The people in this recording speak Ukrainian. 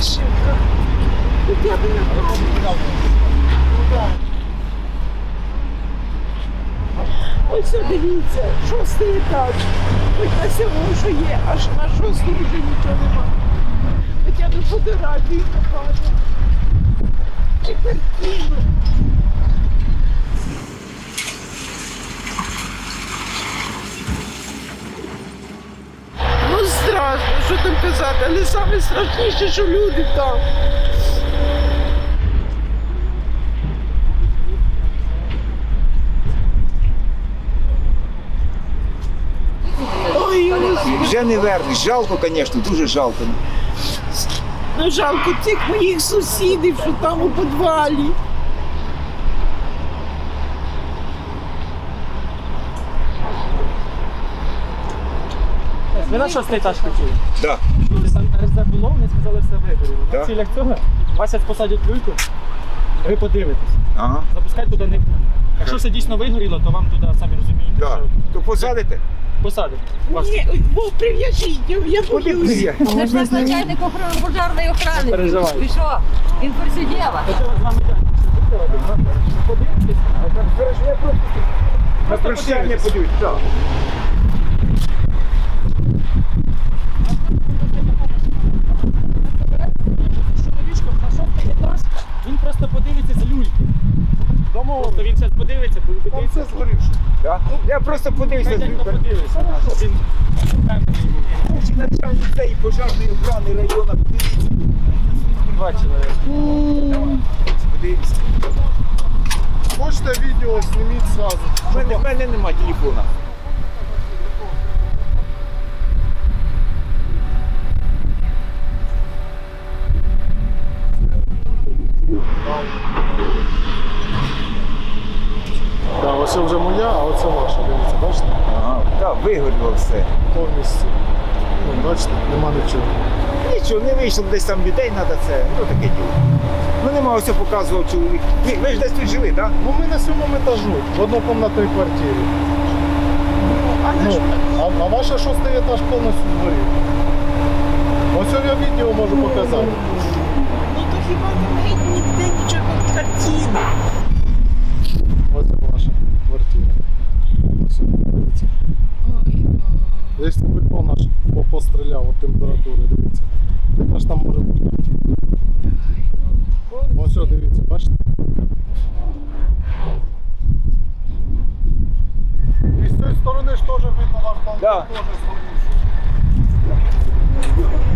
Тишина. Я на камеру. Ось дивіться, шостий етаж. Хоч на сьому, що є, аж на шостому вже нічого нема. Хоча б фотографії покажу. Чи картину. Ну страшно, що там казати, але саме страшніше, що люди там. Ой, Вже не вернеш. Жалко, звісно, дуже жалко. Ну жалко цих моїх сусідів, що там у підвалі. Ви на шостий етаж хотіли? Да. Там було, вони сказали все вигоріло. Да. На цілях цього вас посадять люльку, ви подивитесь. Ага. Запускайте туди не. Якщо все дійсно вигоріло, то вам туди самі розумієте, Да. що То посадите? Вас Ні, ой, прив'яжіть, я, я боюсь. Це ж нас начальник охорони пожарної охорони. Переживай. Ви що? Він просиділа. Хоча з вами дядько, подивитесь. Прощання подивись. Так. Чоловічком на шостий етаж, він просто подивиться з люльки. Просто він зараз подивиться, подивиться. Да? Я просто подивився. Дядько подивиться. Він. Чи начальник цієї пожежної охорони району, подивіться. Бачили. Подивіться. Хочете відео, зніміть сразу. У мене, в мене нема телефона. Да, ось вже моя, а оце ваша. Дивіться, бачите? Ага. Так, вигоріло все. Повністю. Ну, бачите, нема нічого. Нічого, не вийшло, десь там людей треба це. Ну таке діло. Ну нема ось показував чоловік. Ви, ви ж десь тут жили, так? Ну ми на сьомому етажу, в однокомнатній квартирі. Ну, а, а ваш шостий етаж повністю згорів. Ось я відео можу показати. Ну то хіба там геть ніде нічого картини. Десь бетон наш постріляв від температури, дивіться, так аж там може бути. Ось що, дивіться, бачите? І з цієї сторони ж теж видно ваш балкон, теж стоїть.